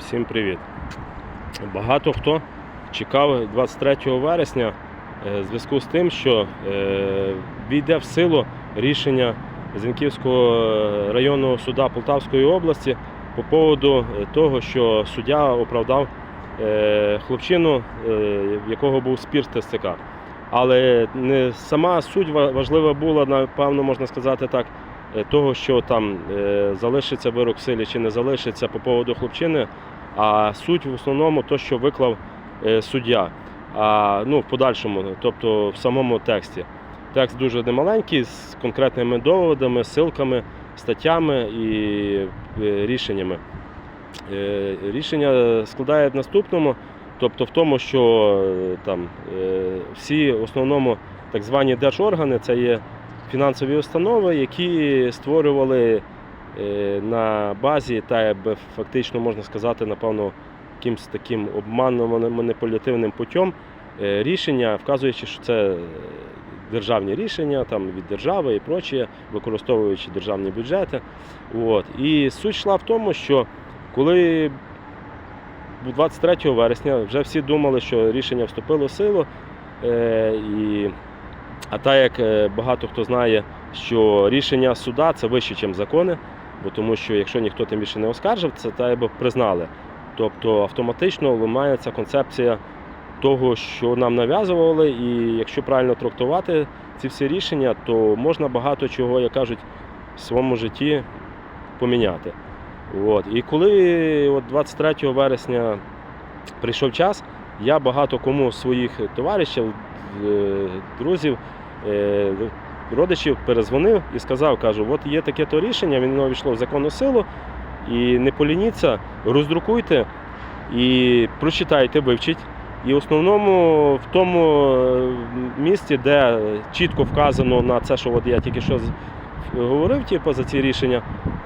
Всім привіт. Багато хто чекав 23 вересня е, в зв'язку з тим, що е, війде в силу рішення Зінківського районного суда Полтавської області по поводу е, того, що суддя оправдав е, хлопчину, е, в якого був спір ТСК. Але не сама суть важлива була, напевно, можна сказати так, е, того, що там е, залишиться вирок в силі чи не залишиться по поводу хлопчини, а суть в основному то, що виклав е, суддя. А ну, в подальшому, тобто в самому тексті. Текст дуже немаленький, з конкретними доводами, силками, статтями і е, рішеннями. Е, Рішення складає в наступному, тобто в тому, що там всі в основному так звані держоргани це є фінансові установи, які створювали на базі та фактично можна сказати, напевно, якимось таким обманним маніпулятивним путем е, рішення, вказуючи, що це е, державні рішення там, від держави і прочее, використовуючи державні бюджети. От. І суть йшла в тому, що коли 23 вересня вже всі думали, що рішення вступило в силу, е, і, а так як е, багато хто знає, що рішення суда це вище, ніж закони, бо тому що якщо ніхто тим більше не оскаржив, це та якби признали. Тобто автоматично ламається концепція того, що нам нав'язували, і якщо правильно трактувати ці всі рішення, то можна багато чого, як кажуть, в своєму житті поміняти. От. І коли от 23 вересня прийшов час, я багато кому своїх товаришів, е, друзів, е, родичів перезвонив і сказав, кажу, от є таке то рішення, воно війшло в законну силу, і не полініться, роздрукуйте і прочитайте, вивчіть. І в основному в тому е, місці, де чітко вказано на це, що от я тільки що говорив, типу, за ці рішення,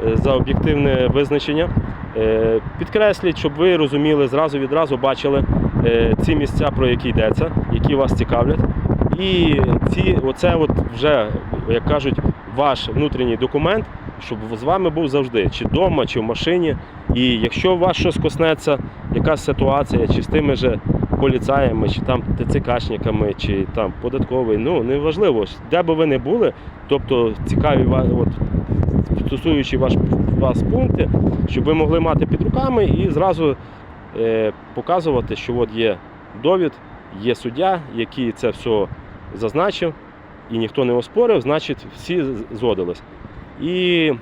е, за об'єктивне визначення, е, підкресліть, щоб ви розуміли, зразу відразу бачили ці місця, про які йдеться, які вас цікавлять. І ці, оце от вже, як кажуть, ваш внутрішній документ, щоб з вами був завжди, чи вдома, чи в машині. І якщо у вас щось коснеться, якась ситуація, чи з тими же поліцаями, чи там ТЦКшниками, чи там податковий, ну неважливо, де би ви не були, тобто цікаві от, стосуючи ваш, вас пункти, щоб ви могли мати під руками і зразу е, показувати, що от є довід, є суддя, який це все зазначив, і ніхто не оспорив, значить всі згодились. І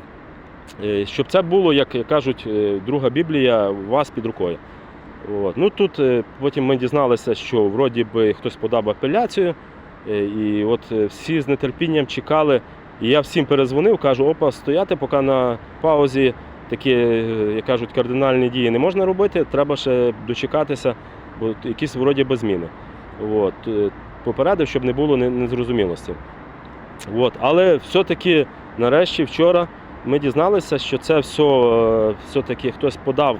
е, щоб це було, як кажуть, е, друга Біблія у вас під рукою. От. Ну, тут е, потім ми дізналися, що вроді би хтось подав апеляцію, і от всі з нетерпінням чекали. І я всім перезвонив, кажу, опа, стояти, поки на паузі такі, як кажуть, кардинальні дії не можна робити, треба ще дочекатися, бо якісь вроді би зміни. От. Попередив, щоб не було незрозумілості. От. Але все-таки нарешті вчора ми дізналися, що це все, е, все-таки хтось подав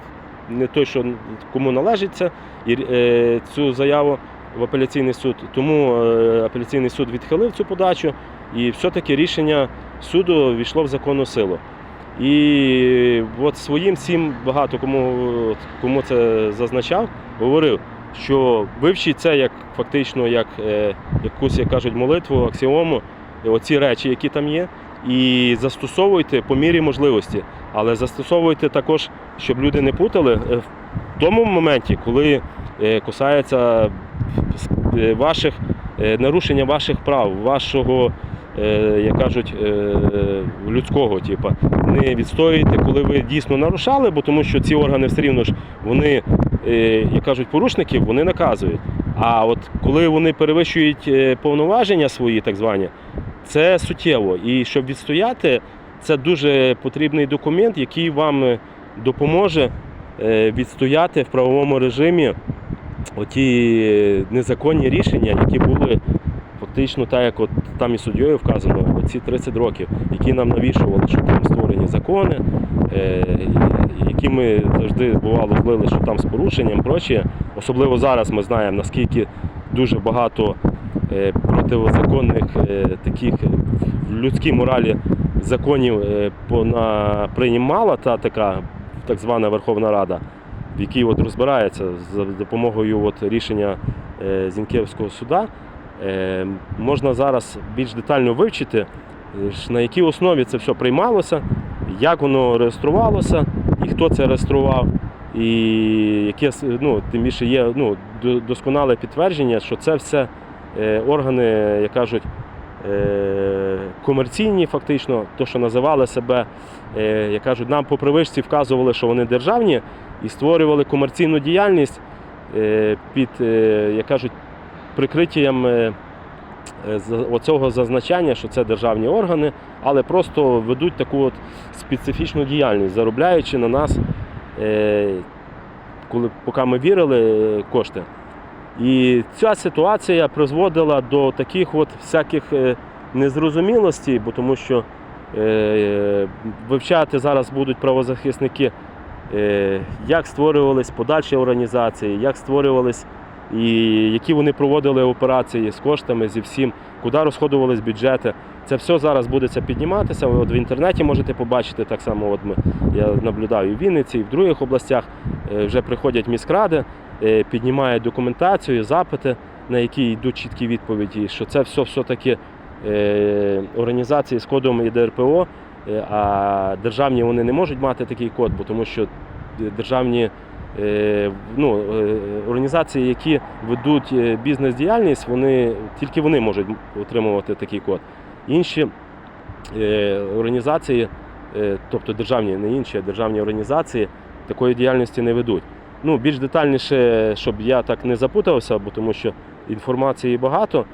не той, що кому належить це, і е, цю заяву в апеляційний суд. Тому е, апеляційний суд відхилив цю подачу, і все-таки рішення суду війшло в законну силу. І от своїм всім багато кому, кому це зазначав, говорив, що вивчіть це як фактично як е, якусь, як кажуть, молитву, аксіому, оці речі, які там є, і застосовуйте по мірі можливості. Але застосовуйте також, щоб люди не путали е, в тому моменті, коли е, касається е, ваших е, нарушення ваших прав, вашого, е, як кажуть, людського, типу, не відстоюєте, коли ви дійсно нарушали, бо тому що ці органи все рівно ж вони, як кажуть, порушників, вони наказують. А от коли вони перевищують е, повноваження свої, так звані, це суттєво. І щоб відстояти, це дуже потрібний документ, який вам е, допоможе е, відстояти в правовому режимі оті незаконні рішення, які були фактично так, як от там і суддєю вказано, оці 30 років, які нам навішували, що там створені закони, е, які ми завжди бувало влили, що там з порушенням, прочее. Особливо зараз ми знаємо, наскільки дуже багато е, протизаконних е, таких в людській моралі законів приймала та така так звана Верховна Рада. в якій от розбирається за допомогою от рішення Зінківського суда, можна зараз більш детально вивчити, е, на якій основі це все приймалося, як воно реєструвалося, і хто це реєстрував. І яке ну, тим більше є ну, досконале підтвердження, що це все е, органи, як кажуть, е, комерційні, фактично, то, що називали себе, е, як кажуть, нам по привичці вказували, що вони державні, і створювали комерційну діяльність е, під, е, як кажуть, прикриттям е, е, оцього зазначання, що це державні органи, але просто ведуть таку от специфічну діяльність, заробляючи на нас, е, коли поки ми вірили, кошти. І ця ситуація призводила до таких от всяких незрозумілостей, бо тому що вивчати зараз будуть правозахисники, як створювались подальші організації, як створювались і які вони проводили операції з коштами, зі всім, куди розходувались бюджети. Це все зараз буде підніматися. От в інтернеті можете побачити так само. От ми я наблюдаю в Вінниці, і в других областях е, вже приходять міськради, е, піднімають документацію, запити, на які йдуть чіткі відповіді, що це все все-таки е, організації з кодом і ДРПО, а державні вони не можуть мати такий код, бо тому що державні ну, е, організації, які ведуть е, бізнес-діяльність, вони тільки вони можуть отримувати такий код. Інші е, організації, е, тобто державні, не інші, а державні організації такої діяльності не ведуть. Ну, більш детальніше, щоб я так не запутався, бо тому що інформації багато,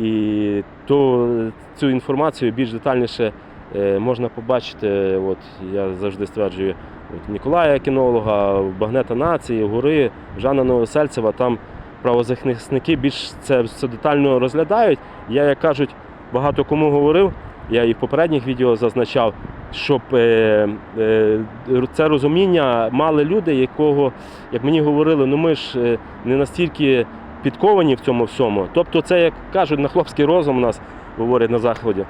і то цю інформацію більш детальніше е, можна побачити. От я завжди стверджую, от Ніколая кінолога, Багнета Нації, Гори, Жана Новосельцева, там правозахисники більш це все детально розглядають. Я, як кажуть, багато кому говорив, я і в попередніх відео зазначав, щоб е, е, це розуміння мали люди, якого, як мені говорили, ну ми ж е, не настільки підковані в цьому всьому. Тобто, це, як кажуть, на хлопський розум у нас говорять на заході, е, е,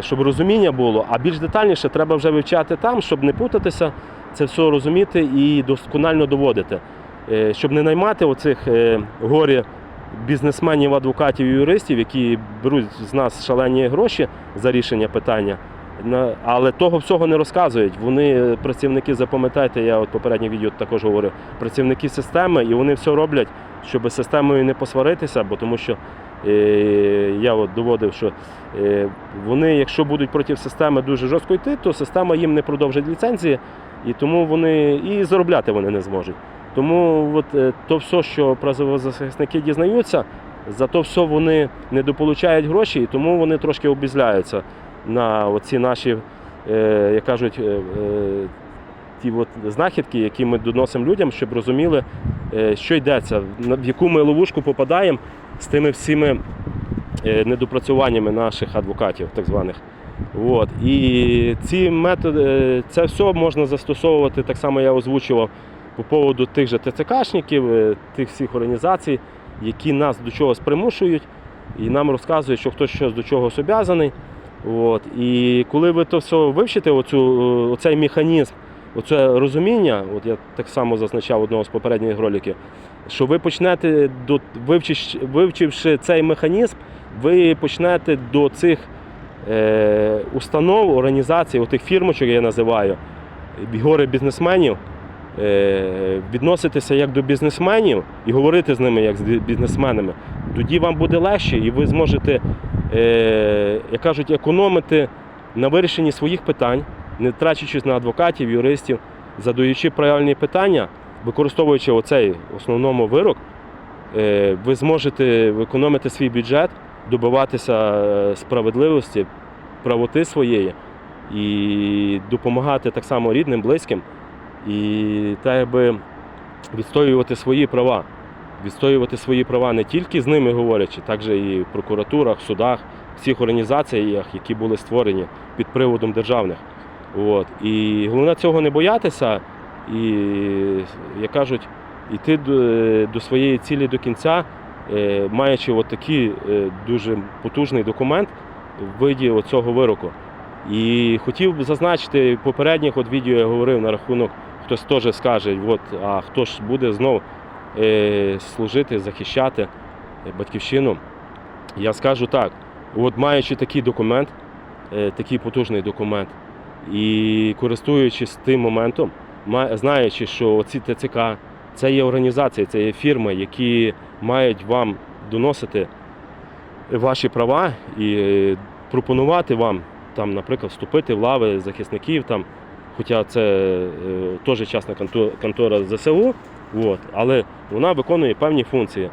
щоб розуміння було, а більш детальніше треба вже вивчати там, щоб не путатися, це все розуміти і досконально доводити. Е, Щоб не наймати оцих е, горі бізнесменів, адвокатів і юристів, які беруть з нас шалені гроші за рішення питання. Але того всього не розказують. Вони е, працівники, запам'ятайте, я от попереднє відео також говорив, працівники системи, і вони все роблять, щоб з системою не посваритися, бо тому що е, я от доводив, що е, вони, якщо будуть проти системи дуже жорстко йти, то система їм не продовжить ліцензії, і тому вони і заробляти вони не зможуть. Тому от, е, то все, що правозахисники дізнаються, за то все вони недополучають гроші, і тому вони трошки обізляються на оці наші, е, як кажуть, е, е, ті от знахідки, які ми доносимо людям, щоб розуміли, е, що йдеться, в яку ми ловушку попадаємо з тими всіми е, недопрацюваннями наших адвокатів, так званих. От. І ці методи, е, це все можна застосовувати, так само я озвучував по поводу тих же ТЦКшників, е, тих всіх організацій, які нас до чогось примушують і нам розказують, що хтось щось до чогось обязаний. От. І коли ви то все вивчите, оцю, оцей механізм, оце розуміння, от я так само зазначав одного з попередніх роликів, що ви почнете, до, вивчивши, цей механізм, ви почнете до цих е, установ, організацій, отих фірмочок я називаю, горе бізнесменів, е, відноситися як до бізнесменів і говорити з ними як з бізнесменами, тоді вам буде легше і ви зможете, е, як кажуть, економити на вирішенні своїх питань, не трачучись на адвокатів, юристів, задаючи правильні питання, використовуючи оцей основному вирок, е, ви зможете економити свій бюджет, добиватися е, справедливості, правоти своєї і допомагати так само рідним, близьким, і так якби відстоювати свої права. Відстоювати свої права не тільки з ними говорячи, також і в прокуратурах, судах, всіх організаціях, які були створені під приводом державних. От. І головне цього не боятися і, як кажуть, йти до, своєї цілі до кінця, е, маючи такий е, дуже потужний документ в виді цього вироку. І хотів би зазначити, в попередніх от відео я говорив на рахунок хтось теж скаже, от, а хто ж буде знов е, служити, захищати батьківщину. Я скажу так: от маючи такий документ, такий потужний документ, і користуючись тим моментом, знаючи, що ці ТЦК це є організації, це є фірми, які мають вам доносити ваші права і е, пропонувати вам там, наприклад, вступити в лави захисників, там, хоча це е, теж частна конто- контора ЗСУ, от, але вона виконує певні функції.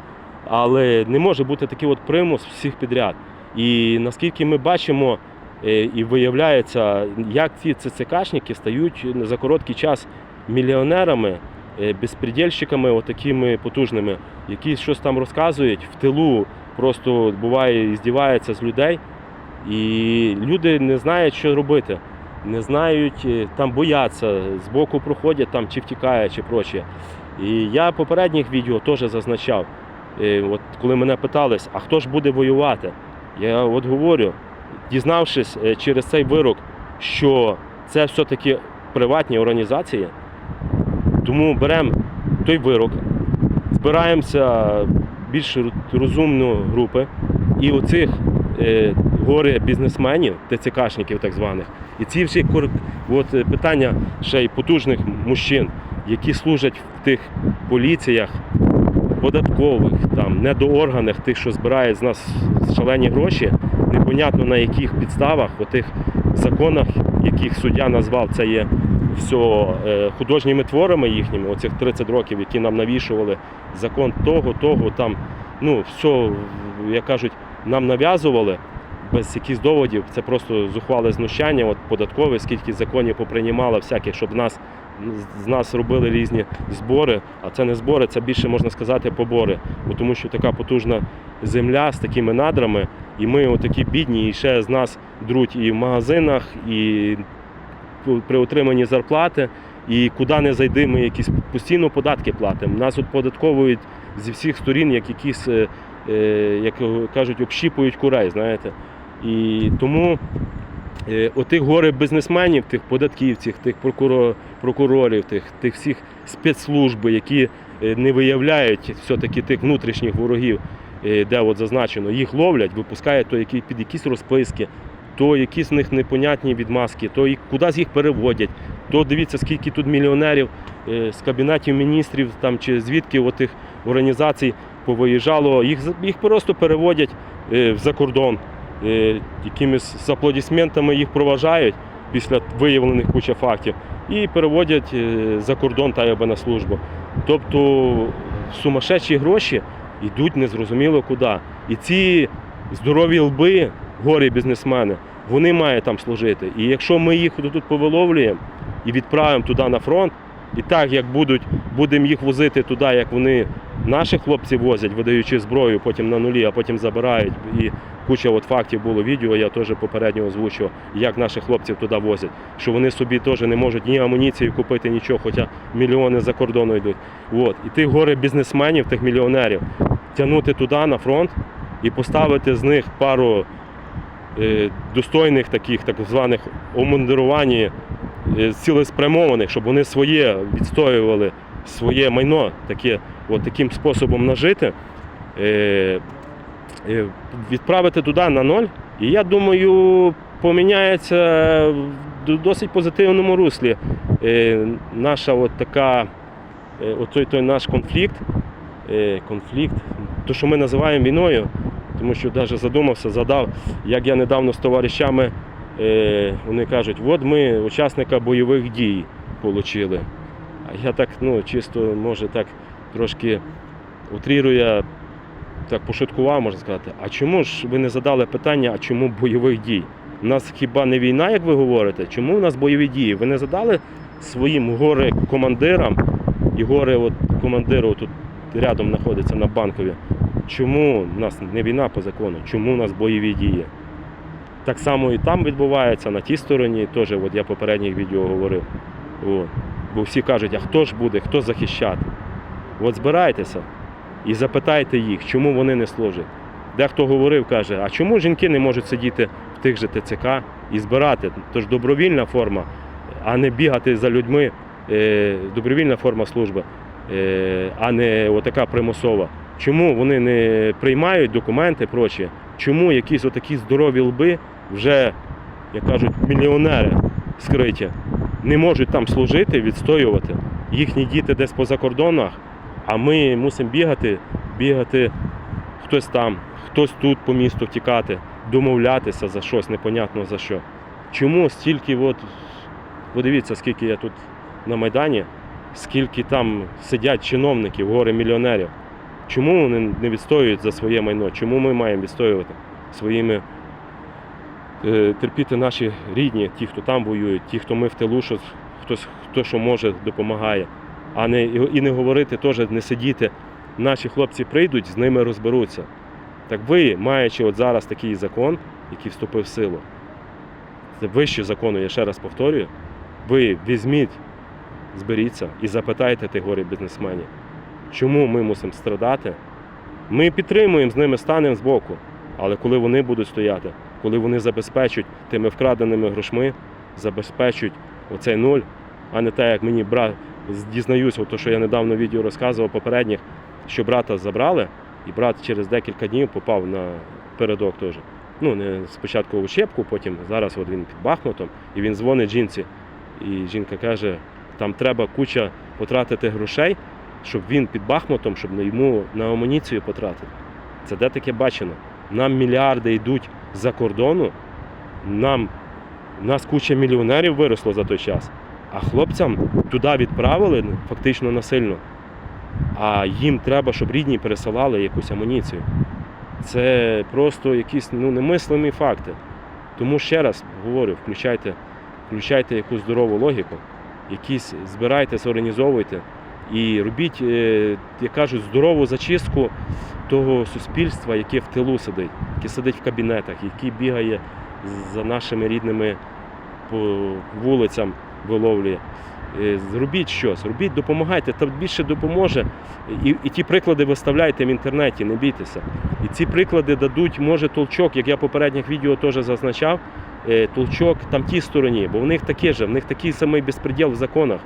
Але не може бути такий от примус всіх підряд. І наскільки ми бачимо і виявляється, як ці ЦЦКшники стають за короткий час мільйонерами, е, безпредельщиками, отакими потужними, які щось там розказують в тилу, просто буває і здіваються з людей. І люди не знають, що робити. Не знають, е, там бояться, збоку проходять там чи втікає, чи проче. І я попередніх відео теж зазначав, е, от коли мене питались, а хто ж буде воювати? Я от говорю, дізнавшись е, через цей вирок, що це все-таки приватні організації, тому беремо той вирок, збираємося більш розумну групи, і оцих е, горе бізнесменів, ТЦКшників так званих, і ці всі от, е, питання ще й потужних мужчин, які служать в тих поліціях, податкових, там, недоорганах, тих, що збирають з нас шалені гроші, непонятно на яких підставах, у тих законах, яких суддя назвав, це є все художніми творами їхніми, оцих 30 років, які нам навішували закон того, того, там, ну, все, як кажуть, нам нав'язували без якихось доводів. Це просто зухвале знущання, от податкове, скільки законів поприймало всяких, щоб нас з нас робили різні збори, а це не збори, це більше можна сказати побори. Бо тому що така потужна земля з такими надрами, і ми отакі бідні, і ще з нас друуть і в магазинах, і при отриманні зарплати, і куди не зайди, ми якісь постійно податки платимо. Нас от податковують зі всіх сторін, як якісь, е, е, як кажуть, общіпують курей, знаєте. І тому е, отих горе бізнесменів, тих податківців, тих прокурор, прокурорів, тих, тих всіх спецслужб, які не виявляють все-таки тих внутрішніх ворогів, де от зазначено, їх ловлять, випускають то які, під якісь розписки, то якісь в них непонятні відмазки, то і кудись їх переводять, то дивіться, скільки тут мільйонерів е, з кабінетів міністрів там, чи звідки отих організацій повиїжджало, їх, їх просто переводять е, за кордон. Е, якимись аплодисментами їх проважають після виявлених куча фактів і переводять е, за кордон та на службу. Тобто сумасшедші гроші йдуть незрозуміло куди. І ці здорові лби, горі бізнесмени, вони мають там служити. І якщо ми їх тут повиловлюємо і відправимо туди на фронт, і так як будуть, будемо їх возити туди, як вони наших хлопців возять, видаючи зброю, потім на нулі, а потім забирають. І куча от фактів було відео, я теж попередньо озвучував, як наших хлопців туди возять, що вони собі теж не можуть ні амуніції купити, нічого, хоча мільйони за кордону йдуть. От. І тих горе бізнесменів, тих мільйонерів, тягнути туди на фронт і поставити з них пару е, достойних таких так званих омундирувань, е, цілеспрямованих, щоб вони своє відстоювали, своє майно таке, от таким способом нажити. Е, е, відправити туди на ноль. І я думаю, поміняється в досить позитивному руслі е, наша от така, е, отой той наш конфлікт, е, конфлікт, то, що ми називаємо війною, тому що навіть задумався, задав, як я недавно з товаришами, е, вони кажуть, от ми учасника бойових дій отримали. А я так, ну, чисто, може, так трошки утрірує так пошуткував, можна сказати. А чому ж ви не задали питання, а чому бойових дій? У нас хіба не війна, як ви говорите? Чому у нас бойові дії? Ви не задали своїм горе командирам і горе от командиру тут рядом знаходиться на банкові. Чому у нас не війна по закону? Чому у нас бойові дії? Так само і там відбувається, на тій стороні теж, от я попередніх відео говорив. От. Бо всі кажуть, а хто ж буде, хто захищати? От збирайтеся і запитайте їх, чому вони не служать. Дехто говорив, каже, а чому жінки не можуть сидіти в тих же ТЦК і збирати? Тож добровільна форма, а не бігати за людьми е, добровільна форма служби, е, а не отака примусова. Чому вони не приймають документи прочі? Чому якісь отакі здорові лби вже, як кажуть, мільйонери скриті, не можуть там служити, відстоювати? Їхні діти десь по закордонах, а ми мусимо бігати, бігати хтось там, хтось тут по місту втікати, домовлятися за щось, непонятно за що. Чому стільки, от, подивіться, скільки я тут на Майдані, скільки там сидять чиновників, гори мільйонерів. Чому вони не відстоюють за своє майно? Чому ми маємо відстоювати своїми е, терпіти наші рідні, ті, хто там воюють, ті, хто ми в тилу, що хтось хто що може, допомагає. А не і не говорити теж, не сидіти. Наші хлопці прийдуть, з ними розберуться. Так ви, маючи от зараз такий закон, який вступив в силу, це вище закону, я ще раз повторюю, ви візьміть, зберіться і запитайте тих горі бізнесменів, чому ми мусимо страдати. Ми підтримуємо з ними, станемо збоку. Але коли вони будуть стояти, коли вони забезпечать тими вкраденими грошми, забезпечать оцей нуль, а не те, як мені брат дізнаюся, то що я недавно відео розказував попередніх, що брата забрали, і брат через декілька днів попав на передок теж. Ну, не спочатку у щепку, потім зараз от він під Бахмутом, і він дзвонить жінці. І жінка каже, там треба куча потратити грошей, щоб він під Бахмутом, щоб йому на амуніцію потратити. Це де таке бачено? Нам мільярди йдуть за кордону, нам нас куча мільйонерів виросло за той час, а хлопцям туди відправили ну, фактично насильно. А їм треба, щоб рідні пересилали якусь амуніцію. Це просто якісь ну, немислимі факти. Тому ще раз говорю, включайте, включайте якусь здорову логіку, якісь збирайте, зорганізовуйте і робіть, е, як кажуть, здорову зачистку того суспільства, яке в тилу сидить, яке сидить в кабінетах, який бігає за нашими рідними по вулицям, виловлює. Е, Зробіть щось, робіть, допомагайте, та більше допоможе. І, і ті приклади виставляйте в інтернеті, не бійтеся. І ці приклади дадуть, може, толчок, як я в попередніх відео теж зазначав, е, толчок там тій стороні, бо в них таке же, в них такий самий безпреділ в законах.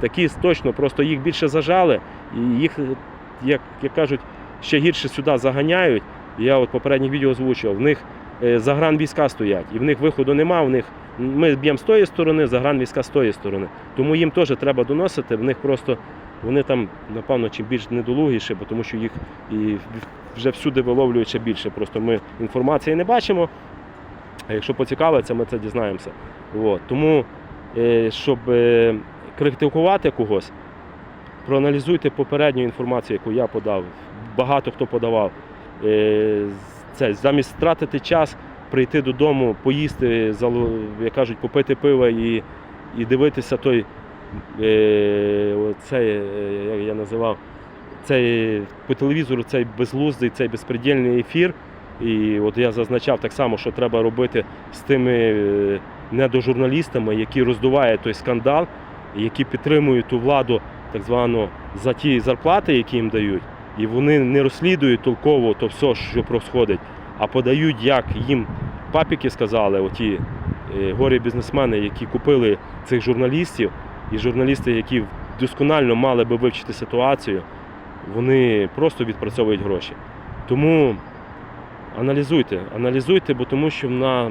Такі точно, просто їх більше зажали, і їх, як, як кажуть, ще гірше сюди заганяють. Я от попередніх відео озвучував, в них е, загранвійська стоять, і в них виходу нема, в них ми б'ємо з тої сторони, загранвійська з тої сторони. Тому їм теж треба доносити, в них просто вони там, напевно, чим більш недолугіше, тому що їх і вже всюди виловлюють більше. Просто ми інформації не бачимо. А якщо поцікавиться, ми це дізнаємося. От. Тому, е, щоб е, критикувати когось, проаналізуйте попередню інформацію, яку я подав. Багато хто подавав. Е, Це замість втратити час, прийти додому, поїсти, як кажуть, попити пива і, і дивитися той, е, цей, е, як я називав, цей по телевізору цей безглуздий, цей безпредельний ефір. І от я зазначав так само, що треба робити з тими недожурналістами, які роздувають той скандал, які підтримують ту владу так звану за ті зарплати, які їм дають. І вони не розслідують толково то все, що проходить, а подають, як їм папіки сказали, оті е, горі бізнесмени, які купили цих журналістів, і журналісти, які досконально мали би вивчити ситуацію, вони просто відпрацьовують гроші. Тому аналізуйте, аналізуйте, бо тому що на,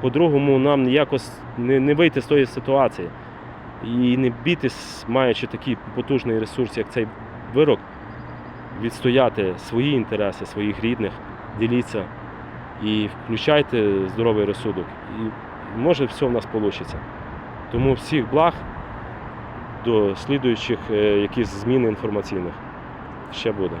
по-другому нам якось не, не вийти з тої ситуації. І не бійтесь, маючи такий потужний ресурс, як цей вирок, відстояти свої інтереси, своїх рідних, діліться і включайте здоровий розсудок. І може все в нас вийде. Тому всіх благ до слідуючих е, якихось змін інформаційних ще буде.